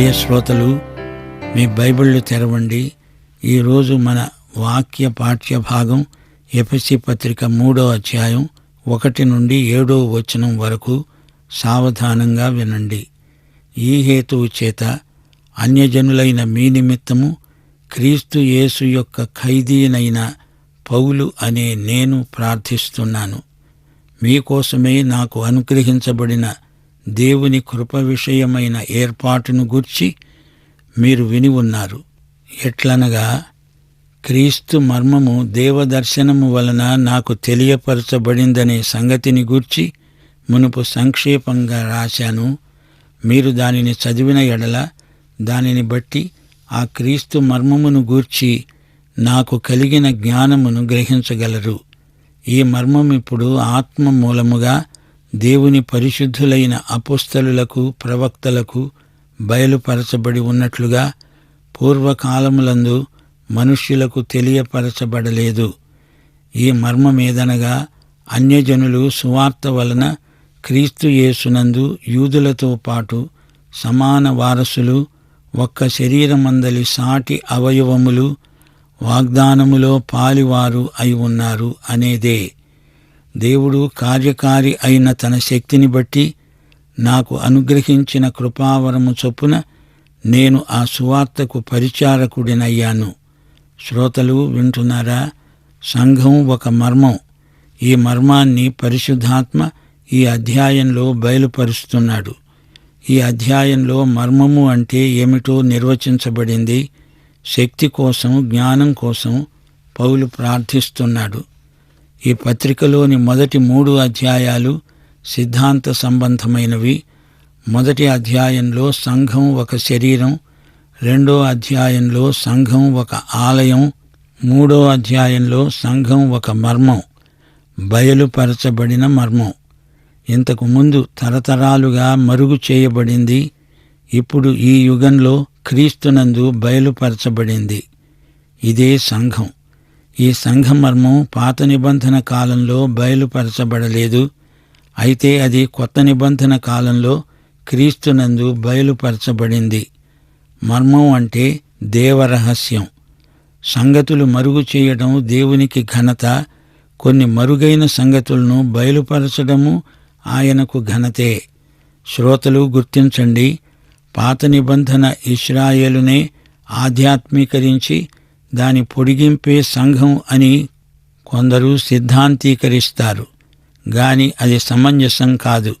ప్రియ శ్రోతలు మీ బైబిళ్ళు తెరవండి. ఈరోజు మన వాక్య పాఠ్య భాగం ఎఫ్ఎస్సి పత్రిక మూడో అధ్యాయం ఒకటి నుండి ఏడో వచనం వరకు సావధానంగా వినండి. ఈ హేతువు చేత అన్యజనులైన మీ నిమిత్తము క్రీస్తు యేసు యొక్క ఖైదీనైన పౌలు అనే నేను ప్రార్థిస్తున్నాను. మీకోసమే నాకు అనుగ్రహించబడిన దేవుని కృప విషయమైన ఏర్పాటును గూర్చి మీరు విని ఉన్నారు. ఎట్లనగా క్రీస్తు మర్మము దేవదర్శనము వలన నాకు తెలియపరచబడిందనే సంగతిని గూర్చి మునుపు సంక్షేపంగా రాశాను. మీరు దానిని చదివిన ఎడల దానిని బట్టి ఆ క్రీస్తు మర్మమును గూర్చి నాకు కలిగిన జ్ఞానమును గ్రహించగలరు. ఈ మర్మం ఇప్పుడు ఆత్మ మూలముగా దేవుని పరిశుద్ధులైన అపుస్తలులకు ప్రవక్తలకు బయలుపరచబడి ఉన్నట్లుగా పూర్వకాలములందు మనుష్యులకు తెలియపరచబడలేదు. ఈ మర్మమేదనగా అన్యజనులు సువార్త వలన క్రీస్తు యేసునందు యూదులతో పాటు సమాన వారసులు ఒక్క శరీరమందలి సాటి అవయవములు వాగ్దానములో పాలివారు అయి ఉన్నారు అనేదే. దేవుడు కార్యకారి అయిన తన శక్తిని బట్టి నాకు అనుగ్రహించిన కృపావరము చొప్పున నేను ఆ సువార్తకు పరిచారకుడినయ్యాను. శ్రోతలు వింటున్నారా? సంఘం ఒక మర్మం. ఈ మర్మాన్ని పరిశుద్ధాత్మ ఈ అధ్యాయంలో బయలుపరుస్తున్నాడు. ఈ అధ్యాయంలో మర్మము అంటే ఏమిటో నిర్వచించబడింది. శక్తి కోసం జ్ఞానం కోసం పౌలు ప్రార్థిస్తున్నాడు. ఈ పత్రికలోని మొదటి మూడు అధ్యాయాలు సిద్ధాంత సంబంధమైనవి. మొదటి అధ్యాయంలో సంఘం ఒక శరీరం రెండో అధ్యాయంలో సంఘం ఒక ఆలయం మూడో అధ్యాయంలో సంఘం ఒక మర్మం బయలుపరచబడిన మర్మం. ఇంతకు ముందు తరతరాలుగా మరుగు చేయబడింది ఇప్పుడు ఈ యుగంలో క్రీస్తునందు బయలుపరచబడింది. ఇదే సంఘం. ఈ సంఘమర్మం పాత నిబంధన కాలంలో బయలుపరచబడలేదు. అయితే అది కొత్త నిబంధన కాలంలో క్రీస్తునందు బయలుపరచబడింది. మర్మం అంటే దేవరహస్యం. సంగతులు మరుగు చేయడం దేవునికి ఘనత. కొన్ని మరుగైన సంగతులను బయలుపరచడము ఆయనకు ఘనతే. శ్రోతలు గుర్తించండి. పాత నిబంధన ఇస్రాయేలునే ఆధ్యాత్మీకరించి దాని పొడిగింపే సంఘం అని కొందరు సిద్ధాంతీకరిస్తారు. గాని అది సమంజసం కాదు.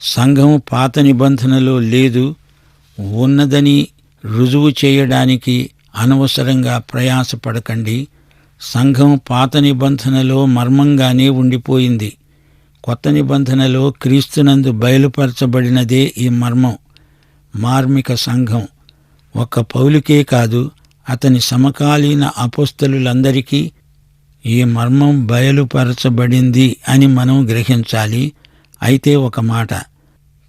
సంఘం పాత నిబంధనలో లేదు. ఉన్నదని రుజువు చేయడానికి అనవసరంగా ప్రయాసపడకండి. సంఘం పాత నిబంధనలో మర్మంగానే ఉండిపోయింది. కొత్త నిబంధనలో క్రీస్తునందు బయలుపరచబడినదే ఈ మర్మం. మార్మిక సంఘం. ఒక్క పౌలికే కాదు అతని సమకాలీన అపోస్తలులందరికీ ఈ మర్మం బయలుపరచబడింది అని మనం గ్రహించాలి. అయితే ఒక మాట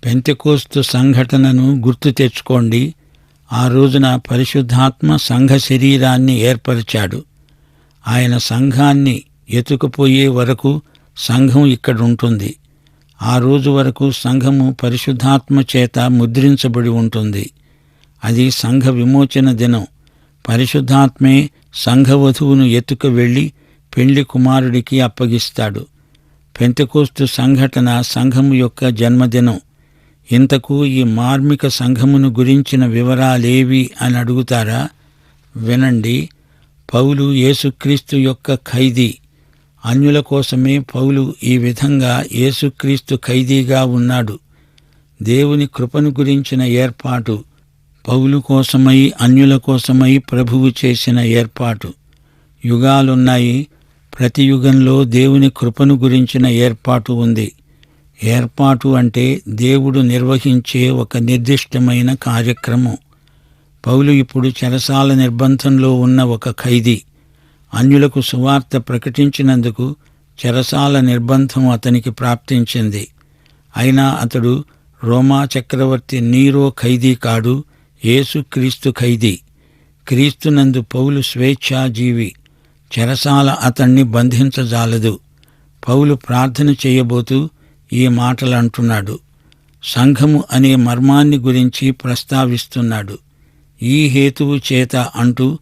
పెంతెకోస్తు సంఘటనను గుర్తు తెచ్చుకోండి. ఆ రోజున పరిశుద్ధాత్మ సంఘ శరీరాన్ని ఏర్పరిచాడు. ఆయన సంఘాన్ని ఎతుకుపోయే వరకు సంఘం ఇక్కడుంటుంది. ఆ రోజు వరకు సంఘము పరిశుద్ధాత్మ చేత ముద్రించబడి ఉంటుంది. అది సంఘ విమోచన దినం. పరిశుద్ధాత్మే సంఘవధువును ఎత్తుకు వెళ్ళి పెండ్లి కుమారుడికి అప్పగిస్తాడు. పెంతకోస్తు సంఘటన సంఘము యొక్క జన్మదినం. ఇంతకు ఈ మార్మిక సంఘమును గురించిన వివరాలేవి అని అడుగుతారా? వినండి. పౌలు యేసుక్రీస్తు యొక్క ఖైదీ. అన్యుల కోసమే పౌలు ఈ విధంగా యేసుక్రీస్తు ఖైదీగా ఉన్నాడు. దేవుని కృపను గురించిన ఏర్పాటు పౌలు కోసమై అన్యుల కోసమై ప్రభువు చేసిన ఏర్పాటు. యుగాలున్నాయి. ప్రతి యుగంలో దేవుని కృపను గురించిన ఏర్పాటు ఉంది. ఏర్పాటు అంటే దేవుడు నిర్వహించే ఒక నిర్దిష్టమైన కార్యక్రమం. పౌలు ఇప్పుడు చెరసాల నిర్బంధంలో ఉన్న ఒక ఖైదీ. అన్యులకు సువార్త ప్రకటించినందుకు చెరసాల నిర్బంధం అతనికి ప్రాప్తించింది. అయినా అతడు రోమా చక్రవర్తి నీరో ఖైదీ కాడు యేసుక్రీస్తు ఖైదీ. క్రీస్తునందు పౌలు స్వేచ్ఛాజీవి. చెరసాల అతణ్ణి బంధించజాలదు. పౌలు ప్రార్థన చేయబోతూ ఈ మాటలు అంటున్నాడు సంఘము అనే మర్మాన్ని గురించి ప్రస్తావిస్తున్నాడు. ఈ హేతువు చేత అంటూ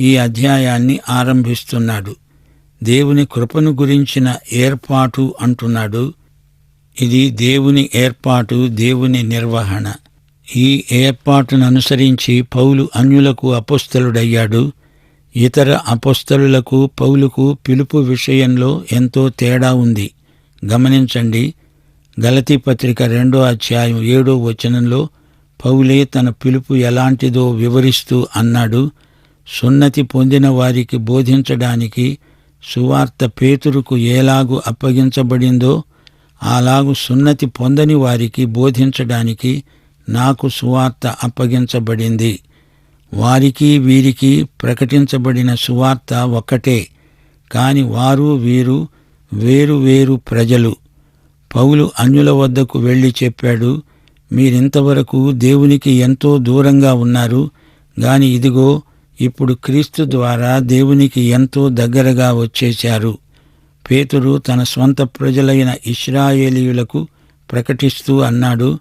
ఈ అధ్యాయాన్ని ఆరంభిస్తున్నాడు. దేవుని కృపను గురించిన ఏర్పాటు అంటున్నాడు. ఇది దేవుని ఏర్పాటు దేవుని నిర్వహణ. ఈ ఏర్పాటును అనుసరించి పౌలు అన్యులకు అపుస్తలుడయ్యాడు. ఇతర అపుస్తలులకు పౌలుకు పిలుపు విషయంలో ఎంతో తేడా ఉంది. గమనించండి గలతీ పత్రిక రెండో అధ్యాయం ఏడో వచనంలో పౌలే తన పిలుపు ఎలాంటిదో వివరిస్తూ అన్నాడు. సున్నతి పొందిన వారికి బోధించడానికి సువార్త పేతురుకు ఏలాగు అప్పగించబడిందో అలాగు సున్నతి పొందని వారికి బోధించడానికి నాకు సువార్త అప్పగించబడింది. వారికి వీరికి ప్రకటించబడిన సువార్త ఒక్కటే. కాని వారు వీరు వేరు వేరు ప్రజలు. పౌలు అన్యుల వద్దకు వెళ్ళి చెప్పాడు మీరింతవరకు దేవునికి ఎంతో దూరంగా ఉన్నారు. గాని ఇదిగో ఇప్పుడు క్రీస్తు ద్వారా దేవునికి ఎంతో దగ్గరగా వచ్చేశారు. పేతురు తన స్వంత ప్రజలైన ఇస్రాయేలీయులకు ప్రకటిస్తూ అన్నాడు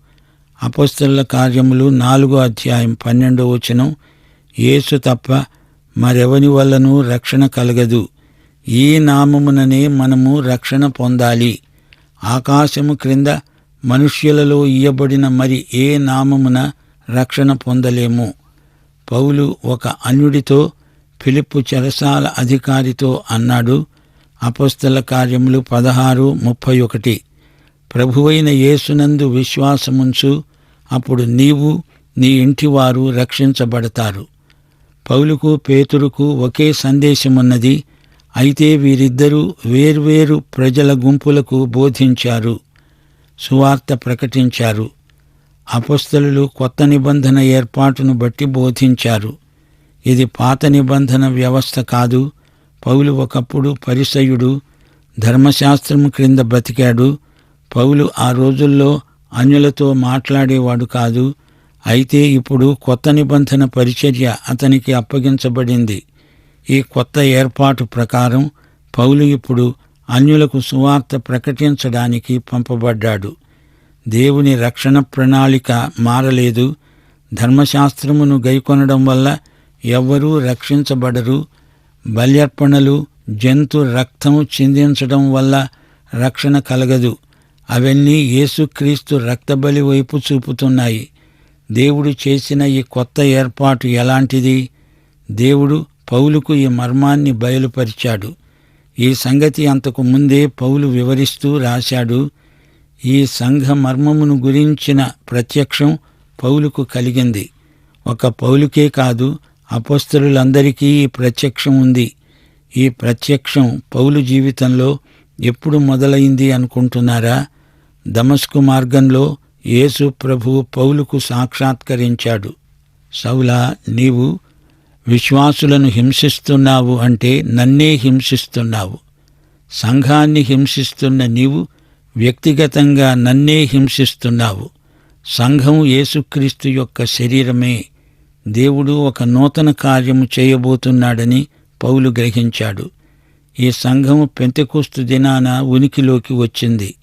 అపస్తుల కార్యములు నాలుగో అధ్యాయం పన్నెండో వచనం. యేసు తప్ప మరెవని వల్లను రక్షణ కలగదు. ఈ నామముననే మనము రక్షణ పొందాలి. ఆకాశము క్రింద మనుష్యులలో ఇయ్యబడిన మరి ఏ నామమున రక్షణ పొందలేము. పౌలు ఒక అన్యుడితో ఫిలిప్పు చెరసాల అధికారితో అన్నాడు. అపస్తల కార్యములు పదహారు ముప్పై ఒకటి. ప్రభువైన యేసునందు విశ్వాసముంచు అప్పుడు నీవు నీ ఇంటివారు రక్షించబడతారు. పౌలుకు పేతురుకు ఒకే సందేశమున్నది అయితే వీరిద్దరూ వేర్వేరు ప్రజల గుంపులకు బోధించారు సువార్త ప్రకటించారు అపస్థలు కొత్త నిబంధన ఏర్పాటును బట్టి బోధించారు. ఇది పాత నిబంధన వ్యవస్థ కాదు పౌలు ఒకప్పుడు పరిసయుడు ధర్మశాస్త్రము క్రింద బ్రతికాడు పౌలు ఆ రోజుల్లో అన్యులతో మాట్లాడేవాడు కాదు. అయితే ఇప్పుడు కొత్త నిబంధన పరిచర్య అతనికి అప్పగించబడింది. ఈ కొత్త ఏర్పాటు ప్రకారం పౌలు ఇప్పుడు అన్యులకు సువార్త ప్రకటించడానికి పంపబడ్డాడు. దేవుని రక్షణ ప్రణాళిక మారలేదు. ధర్మశాస్త్రమును గైకొనడం వల్ల ఎవ్వరూ రక్షించబడరు. బల్యర్పణలు జంతు రక్తము చిందించడం వల్ల రక్షణ కలగదు. అవన్నీ యేసుక్రీస్తు రక్తబలి వైపు చూపుతున్నాయి. దేవుడు చేసిన ఈ కొత్త ఏర్పాటు ఎలాంటిది? దేవుడు పౌలుకు ఈ మర్మాన్ని బయలుపరిచాడు. ఈ సంగతి అంతకు ముందే పౌలు వివరిస్తూ రాశాడు. ఈ సంఘ మర్మమును గురించిన ప్రత్యక్షం పౌలుకు కలిగింది. ఒక పౌలుకే కాదు అపస్తులందరికీ ఈ ప్రత్యక్షం ఉంది. ఈ ప్రత్యక్షం పౌలు జీవితంలో ఎప్పుడు మొదలైంది అనుకుంటున్నారా? దమస్కు మార్గంలో యేసు ప్రభు పౌలుకు సాక్షాత్కరించాడు. సౌలా నీవు విశ్వాసులను హింసిస్తున్నావు అంటే నన్నే హింసిస్తున్నావు. సంఘాన్ని హింసిస్తున్న నీవు వ్యక్తిగతంగా నన్నే హింసిస్తున్నావు. సంఘం యేసుక్రీస్తు యొక్క శరీరమే. దేవుడు ఒక నూతన కార్యము చేయబోతున్నాడని పౌలు గ్రహించాడు. ఈ సంఘం పెంతెకోస్తు దినాన ఉనికిలోకి వచ్చింది.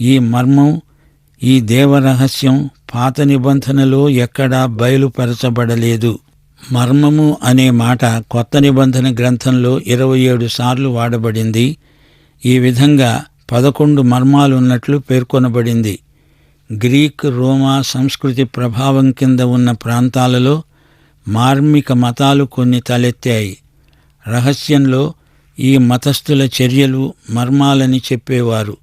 ఈ మర్మం ఈ దేవరహస్యం పాత నిబంధనలో ఎక్కడా బయలుపరచబడలేదు. మర్మము అనే మాట కొత్త నిబంధన గ్రంథంలో ఇరవై ఏడు సార్లు వాడబడింది. ఈ విధంగా పదకొండు మర్మాలున్నట్లు పేర్కొనబడింది. గ్రీక్ రోమా సంస్కృతి ప్రభావం కింద ఉన్న ప్రాంతాలలో మార్మిక మతాలు కొన్ని తలెత్తాయి. రహస్యంలో ఈ మతస్థుల చర్యలు మర్మాలని చెప్పేవారు.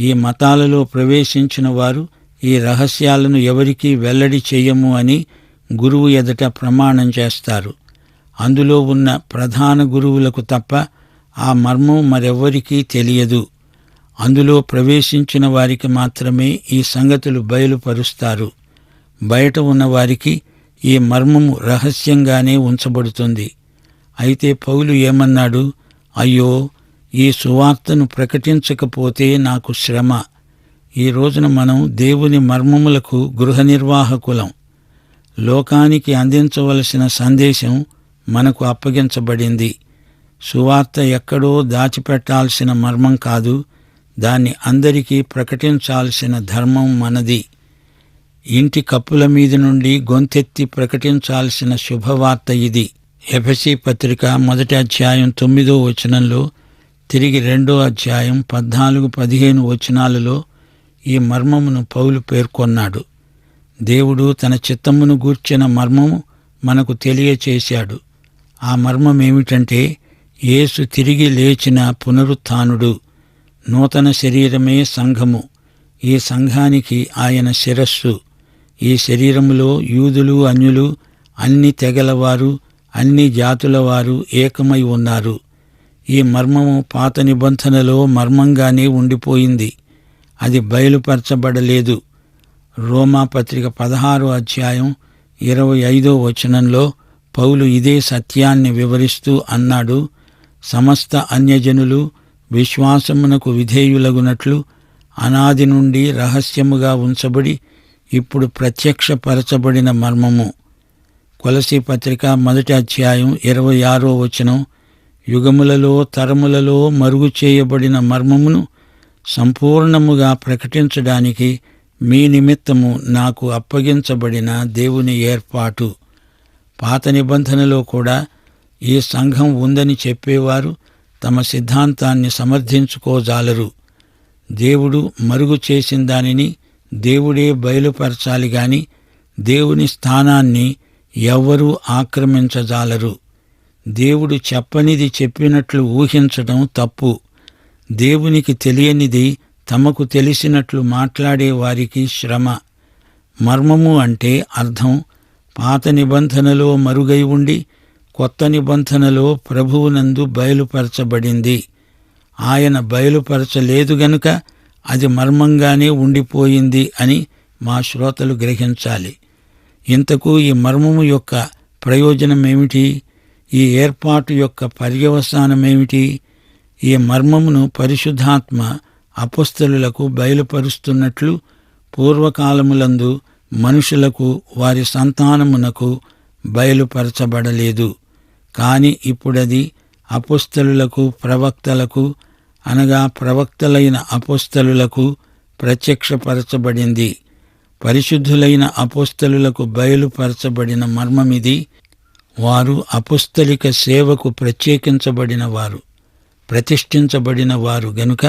ఈ మతాలలో ప్రవేశించిన వారు ఈ రహస్యాలను ఎవరికీ వెల్లడి చెయ్యము అని గురువు ఎదుట ప్రమాణం చేస్తారు. అందులో ఉన్న ప్రధాన గురువులకు తప్ప ఆ మర్మం మరెవ్వరికీ తెలియదు. అందులో ప్రవేశించిన వారికి మాత్రమే ఈ సంగతులు బయలుపరుస్తారు. బయట ఉన్న వారికి ఈ మర్మము రహస్యంగానే ఉంచబడుతుంది. అయితే పౌలు ఏమన్నాడు? అయ్యో ఈ సువార్తను ప్రకటించకపోతే నాకు శ్రమ. ఈ రోజున మనం దేవుని మర్మములకు గృహ నిర్వాహకులం లోకానికి అందించవలసిన సందేశం మనకు అప్పగించబడింది. సువార్త ఎక్కడో దాచిపెట్టాల్సిన మర్మం కాదు దాన్ని అందరికీ ప్రకటించాల్సిన ధర్మం మనది. ఇంటి కప్పుల మీద నుండి గొంతెత్తి ప్రకటించాల్సిన శుభవార్త ఇది. ఎఫసీ పత్రిక మొదటి అధ్యాయం తొమ్మిదో వచనంలో తిరిగి రెండో అధ్యాయం పద్నాలుగు పదిహేను వచనాలలో ఈ మర్మమును పౌలు పేర్కొన్నాడు. దేవుడు తన చిత్తమును గూర్చిన మర్మము మనకు తెలియచేశాడు. ఆ మర్మం ఏమిటంటే యేసు తిరిగి లేచిన పునరుత్థానుడు నూతన శరీరమే సంఘము ఈ సంఘానికి ఆయన శిరస్సు. ఈ శరీరములో యూదులు అన్యులు అన్ని తెగలవారు అన్ని జాతులవారు ఏకమై ఉన్నారు. ఈ మర్మము పాత నిబంధనలో మర్మంగానే ఉండిపోయింది. అది బయలుపరచబడలేదు. రోమా పత్రిక పదహారో అధ్యాయం ఇరవై ఐదో వచనంలో పౌలు ఇదే సత్యాన్ని వివరిస్తూ అన్నాడు సమస్త అన్యజనులు విశ్వాసమునకు విధేయులగునట్లు అనాది నుండి రహస్యముగా ఉంచబడి ఇప్పుడు ప్రత్యక్షపరచబడిన మర్మము. కొలసి పత్రిక మొదటి అధ్యాయం ఇరవై ఆరో వచనం యుగములలో తరములలో మరుగు చేయబడిన మర్మమును సంపూర్ణముగా ప్రకటించడానికి మీ నిమిత్తము నాకు అప్పగించబడిన దేవుని ఏర్పాటు. పాత నిబంధనలో కూడా ఈ సంఘం ఉందని చెప్పేవారు తమ సిద్ధాంతాన్ని సమర్థించుకోజాలరు. దేవుడు మరుగు చేసిన దానిని దేవుడే బయలుపరచాలి గాని దేవుని స్థానాన్ని ఎవ్వరూ ఆక్రమించజాలరు. దేవుడు చెప్పనిది చెప్పినట్లు ఊహించడం తప్పు. దేవునికి తెలియనిది తమకు తెలిసినట్లు మాట్లాడే వారికి శ్రమ. మర్మము అంటే అర్థం. పాత నిబంధనలో మరుగై ఉండి కొత్త నిబంధనలో ప్రభువునందు బయలుపరచబడింది. ఆయన బయలుపరచలేదు గనుక అది మర్మంగానే ఉండిపోయింది అని మా శ్రోతలు గ్రహించాలి. ఇంతకు ఈ మర్మము యొక్క ప్రయోజనమేమిటి? ఈ ఏర్పాటు యొక్క పర్యవసానమేమిటి ఈ మర్మమును పరిశుద్ధాత్మ అపస్థలులకు బయలుపరుస్తున్నట్లు పూర్వకాలములందు మనుషులకు వారి సంతానమునకు బయలుపరచబడలేదు. కాని ఇప్పుడది అపుస్తలులకు ప్రవక్తలకు అనగా ప్రవక్తలైన అపుస్తలులకు ప్రత్యక్షపరచబడింది. పరిశుద్ధులైన అపుస్తలులకు బయలుపరచబడిన మర్మమిది వారు అపుస్తలిక సేవకు ప్రత్యేకించబడిన వారు ప్రతిష్ఠించబడిన వారు గనుక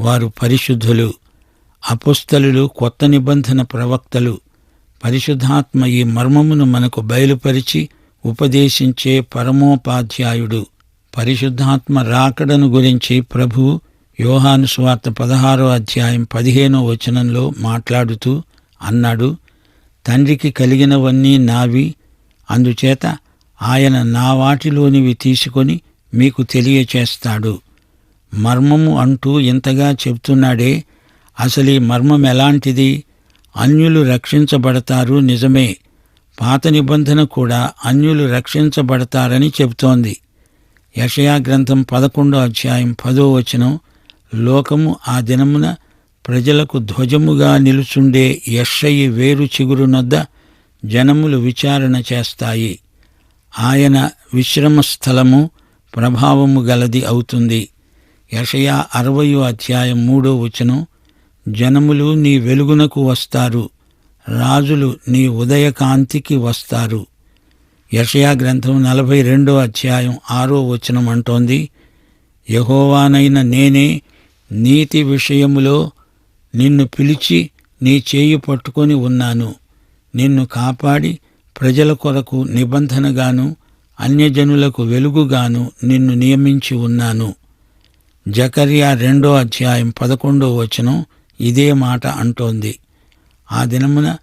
వారు పరిశుద్ధులు అపుస్తలు కొత్త నిబంధన ప్రవక్తలు పరిశుద్ధాత్మ ఈ మర్మమును మనకు బయలుపరిచి ఉపదేశించే పరమోపాధ్యాయుడు పరిశుద్ధాత్మ రాకడను గురించి ప్రభు యోహాను స్వార్త పదహారో అధ్యాయం పదిహేనో వచనంలో మాట్లాడుతూ అన్నాడు తండ్రికి కలిగినవన్నీ నావి అందుచేత ఆయన నా వాటిలోనివి తీసుకొని మీకు తెలియచేస్తాడు. మర్మము అంటూ ఇంతగా చెప్తున్నాడే అసలు ఈ మర్మం ఎలాంటిది? అన్యులు రక్షించబడతారు నిజమే పాత నిబంధన కూడా అన్యులు రక్షించబడతారని చెబుతోంది. యషయా గ్రంథం పదకొండో అధ్యాయం పదో వచనం లోకము ఆ దినమున ప్రజలకు ధ్వజముగా నిలుచుండే యషయి వేరు చిగురునొద్ద జనములు విచారణ చేస్తాయి. ఆయన విశ్రమ స్థలము ప్రభావము గలది అవుతుంది. యషయా అరవయో అధ్యాయం మూడో వచనం జనములు నీ వెలుగునకు వస్తారు రాజులు నీ ఉదయకాంతికి వస్తారు. యషయా గ్రంథం నలభై రెండో అధ్యాయం ఆరో వచనం అంటోంది యహోవానైన నేనే నీతి విషయములో నిన్ను పిలిచి నీ చేయి పట్టుకొని ఉన్నాను. నిన్ను కాపాడి ప్రజల కొరకు నిబంధనగాను అన్యజనులకు వెలుగుగాను నిన్ను నియమించి ఉన్నాను. జకర్యా రెండో అధ్యాయం పదకొండో వచనం ఇదే మాట అంటోంది. ఆ దినమున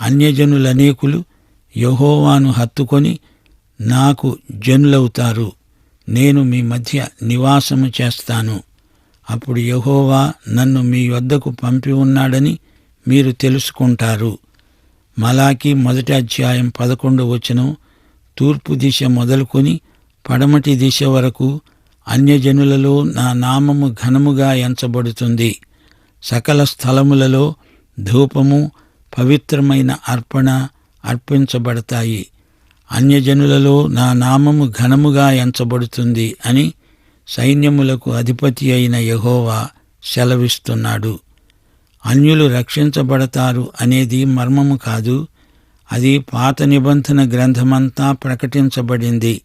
అన్యజనులనేకులు యహోవాను హత్తుకొని నాకు జనులవుతారు. నేను మీ మధ్య నివాసము చేస్తాను. అప్పుడు యహోవా నన్ను మీ వద్దకు పంపి ఉన్నాడని మీరు తెలుసుకుంటారు. మలాకి మొదటి అధ్యాయం పదకొండు వచనం తూర్పు దిశ మొదలుకొని పడమటి దిశ వరకు అన్యజనులలో నా నామము ఘనముగా ఎంచబడుతుంది. సకల స్థలములలో ధూపము పవిత్రమైన అర్పణ అర్పించబడతాయి. అన్యజనులలో నా నామము ఘనముగా ఎంచబడుతుంది అని సైన్యములకు అధిపతి అయిన యహోవా సెలవిస్తున్నాడు. అన్యులు రక్షించబడతారు అనేది మర్మము కాదు. అది పాత నిబంధన గ్రంథమంతా ప్రకటించబడింది.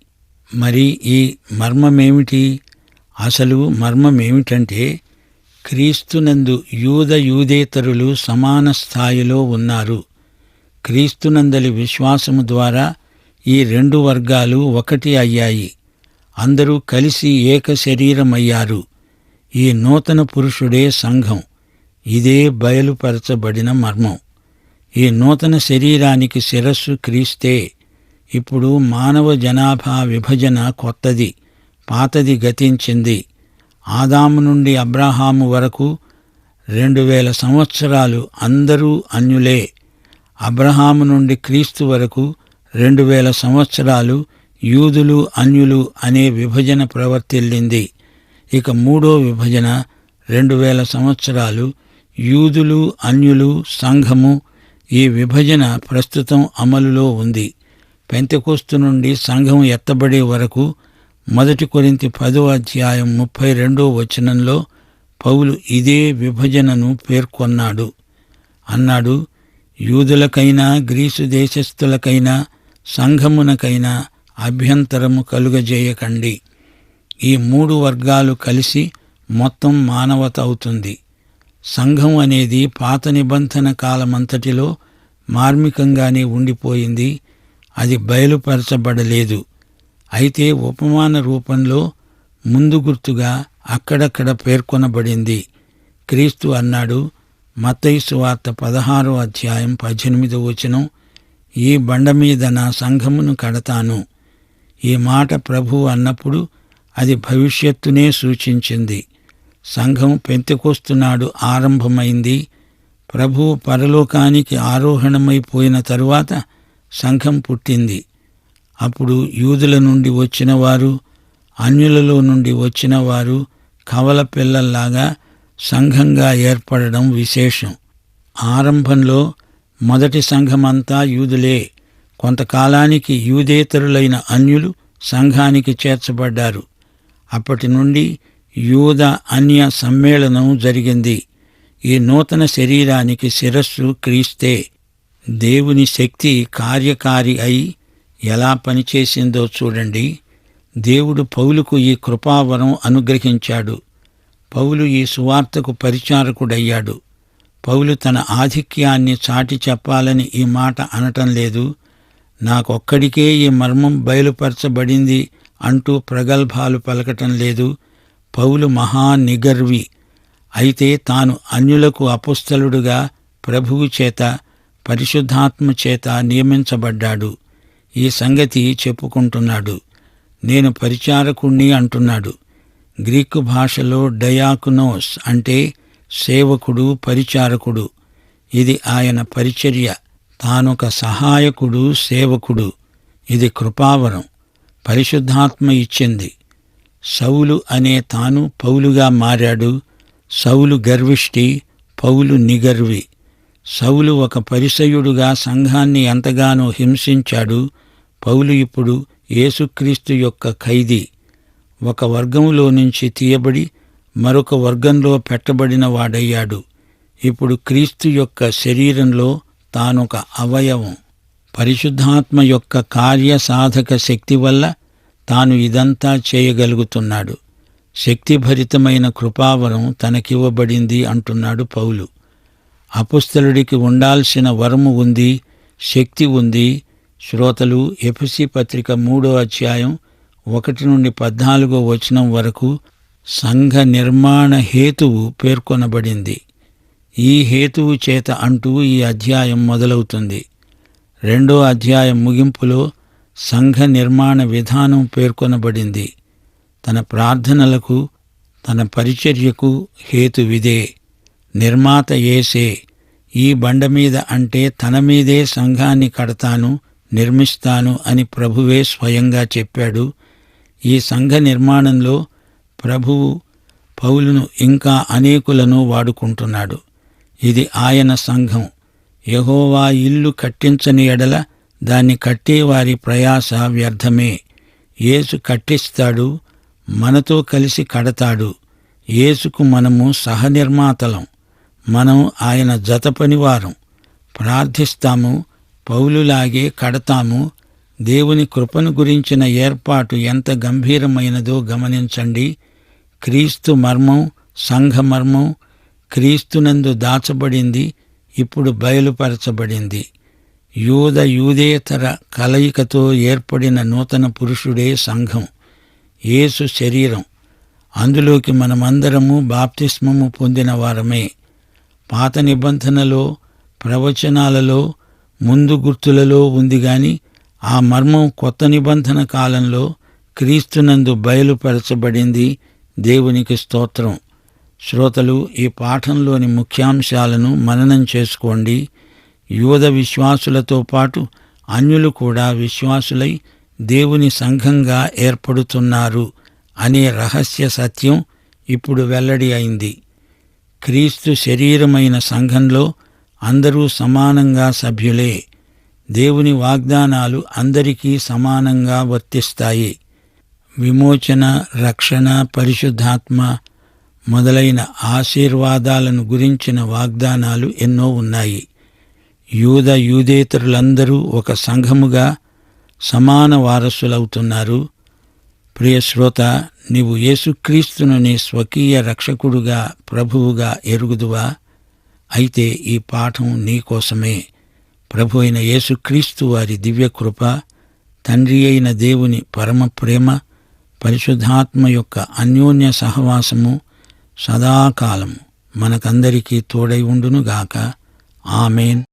మరి ఈ మర్మమేమిటి? అసలు మర్మమేమిటంటే క్రీస్తునందు యూద యూదేతరులు సమాన స్థాయిలో ఉన్నారు. క్రీస్తునందలి విశ్వాసము ద్వారా ఈ రెండు వర్గాలు ఒకటి అయ్యాయి. అందరూ కలిసి ఏక శరీరమయ్యారు. ఈ నూతన పురుషుడే సంఘం. ఇదే బయలుపరచబడిన మర్మం. ఈ నూతన శరీరానికి శిరస్సు క్రీస్తే ఇప్పుడు మానవ జనాభా విభజన కొత్తది పాతది గతించింది. ఆదాము నుండి అబ్రాహాము వరకు రెండు వేల సంవత్సరాలు అందరూ అన్యులే. అబ్రహాము నుండి క్రీస్తు వరకు రెండు వేల సంవత్సరాలు యూదులు అన్యులు అనే విభజన ప్రవర్తిల్లింది. ఇక మూడో విభజన రెండు వేల సంవత్సరాలు యూదులు అన్యులు సంఘము ఈ విభజన ప్రస్తుతం అమలులో ఉంది. పెంతకోస్తు నుండి సంఘం ఎత్తబడే వరకు మొదటి కొరింతి పదో అధ్యాయం ముప్పై రెండో వచనంలో పౌలు ఇదే విభజనను పేర్కొన్నాడు. అన్నాడు యూదులకైనా గ్రీసు దేశస్థులకైనా సంఘమునకైనా అభ్యంతరము కలుగజేయకండి. ఈ మూడు వర్గాలు కలిసి మొత్తం మానవత అవుతుంది. సంఘం అనేది పాత నిబంధన కాలమంతటిలో మార్మికంగానే ఉండిపోయింది. అది బయలుపరచబడలేదు. అయితే ఉపమాన రూపంలో ముందు గుర్తుగా అక్కడక్కడ పేర్కొనబడింది. క్రీస్తు అన్నాడు మత్తైసు వార్త పదహారో అధ్యాయం పద్దెనిమిదో వచనం ఈ బండ మీద నా సంఘమును కడతాను. ఈ మాట ప్రభు అన్నప్పుడు అది భవిష్యత్తునే సూచించింది. సంఘం పెంతెకొస్తున్నాడు ఆరంభమైంది. ప్రభు పరలోకానికి ఆరోహణమైపోయిన తరువాత సంఘం పుట్టింది. అప్పుడు యూదుల నుండి వచ్చినవారు అన్యులలో నుండి వచ్చినవారు కవల పిల్లల్లాగా సంఘంగా ఏర్పడడం విశేషం. ఆరంభంలో మొదటి సంఘమంతా యూదులే. కొంతకాలానికి యూదేతరులైన అన్యులు సంఘానికి చేర్చబడ్డారు. అప్పటి నుండి యూద అన్య సమ్మేళనం జరిగింది. ఈ నూతన శరీరానికి శిరస్సు క్రీస్తే. దేవుని శక్తి కార్యకారి అయి ఎలా పనిచేసిందో చూడండి. దేవుడు పౌలుకు ఈ కృపావరం అనుగ్రహించాడు. పౌలు ఈ సువార్తకు పరిచారకుడయ్యాడు. పౌలు తన ఆధిక్యాన్ని చాటి చెప్పాలని ఈ మాట అనటం లేదు. నాకొక్కడికే ఈ మర్మం బయలుపరచబడింది అంటూ ప్రగల్భాలు పలకటం లేదు. పౌలు మహానిగర్వి. అయితే తాను అన్యులకు అపుస్తలుడుగా ప్రభువు చేత పరిశుద్ధాత్మ చేత నియమించబడ్డాడు. ఈ సంగతి చెప్పుకుంటున్నాడు. నేను పరిచారకుణ్ణి అంటున్నాడు. గ్రీకు భాషలో డయాకునోస్ అంటే సేవకుడు పరిచారకుడు. ఇది ఆయన పరిచర్య. తానొక సహాయకుడు సేవకుడు. ఇది కృపావరం. పరిశుద్ధాత్మ ఇచ్చింది. సౌలు అనే తాను పౌలుగా మారాడు. సౌలు గర్విష్టి పౌలు నిగర్వి. సౌలు ఒక పరిసయుడుగా సంఘాన్ని ఎంతగానో హింసించాడు. పౌలు ఇప్పుడు యేసుక్రీస్తు యొక్క ఖైదీ. ఒక వర్గంలో నుంచి తీయబడి మరొక వర్గంలో పెట్టబడిన వాడయ్యాడు. ఇప్పుడు క్రీస్తు యొక్క శరీరంలో తానొక అవయవం. పరిశుద్ధాత్మ యొక్క కార్యసాధక శక్తి వల్ల తాను ఇదంతా చేయగలుగుతున్నాడు. శక్తిభరితమైన కృపావరం తనకివ్వబడింది అంటున్నాడు పౌలు. అపుస్తలుడికి ఉండాల్సిన వరము ఉంది శక్తి ఉంది. శ్రోతలు ఎఫసి పత్రిక మూడో అధ్యాయం ఒకటి నుండి పద్నాలుగో వచనం వరకు సంఘ నిర్మాణ హేతువు పేర్కొనబడింది. ఈ హేతువు చేత అంటూ ఈ అధ్యాయం మొదలవుతుంది. రెండో అధ్యాయం ముగింపులో సంఘ నిర్మాణ విధానం పేర్కొనబడింది. తన ప్రార్థనలకు తన పరిచర్యకు హేతువిదే నిర్మాత ఏసే ఈ బండ మీద అంటే తన మీదే సంఘాన్ని కడతాను నిర్మిస్తాను అని ప్రభువే స్వయంగా చెప్పాడు. ఈ సంఘ నిర్మాణంలో ప్రభువు పౌలును ఇంకా అనేకులను వాడుకుంటున్నాడు. ఇది ఆయన సంఘం. యహోవా ఇల్లు కట్టించని ఎడల దాన్ని కట్టేవారి ప్రయాస వ్యర్థమే. యేసు కట్టిస్తాడు మనతో కలిసి కడతాడు. యేసుకు మనము సహనిర్మాతలం. మనం ఆయన జతపనివారం. ప్రార్థిస్తాము పౌలులాగే కడతాము. దేవుని కృపను గురించిన ఏర్పాటు ఎంత గంభీరమైనదో గమనించండి. క్రీస్తు మర్మం సంఘమర్మం క్రీస్తునందు దాచబడింది ఇప్పుడు బయలుపరచబడింది. యూద యూదేతర కలయికతో ఏర్పడిన నూతన పురుషుడే సంఘం యేసు శరీరం. అందులోకి మనమందరము బాప్తిస్మము పొందిన వారమే. పాత నిబంధనలో ప్రవచనాలలో ముందు గుర్తులలో ఉంది గాని ఆ మర్మం కొత్త నిబంధన కాలంలో క్రీస్తునందు బయలుపరచబడింది దేవునికి స్తోత్రం. శ్రోతలు ఈ పాఠంలోని ముఖ్యాంశాలను మననం చేసుకోండి. యూద విశ్వాసులతో పాటు అన్యులు కూడా విశ్వాసులై దేవుని సంఘంగా ఏర్పడుతున్నారు అనే రహస్య సత్యం ఇప్పుడు వెల్లడి అయింది. క్రీస్తు శరీరమైన సంఘంలో అందరూ సమానంగా సభ్యులే. దేవుని వాగ్దానాలు అందరికీ సమానంగా వర్తిస్తాయి. విమోచన రక్షణ పరిశుద్ధాత్మ మొదలైన ఆశీర్వాదాలను గురించిన వాగ్దానాలు ఎన్నో ఉన్నాయి. యూద యూదేతరులందరూ ఒక సంఘముగా సమాన వారసులవుతున్నారు. ప్రియ శ్రోత నీవు యేసుక్రీస్తును నీ స్వకీయ రక్షకుడుగా ప్రభువుగా ఎరుగుదువా? అయితే ఈ పాఠం నీకోసమే ప్రభు అయిన యేసుక్రీస్తు వారి దివ్యకృప తండ్రి అయిన దేవుని పరమ ప్రేమ పరిశుద్ధాత్మ యొక్క అన్యోన్య సహవాసము సదాకాలము మనకందరికీ తోడై ఉండునుగాక. ఆమెన్.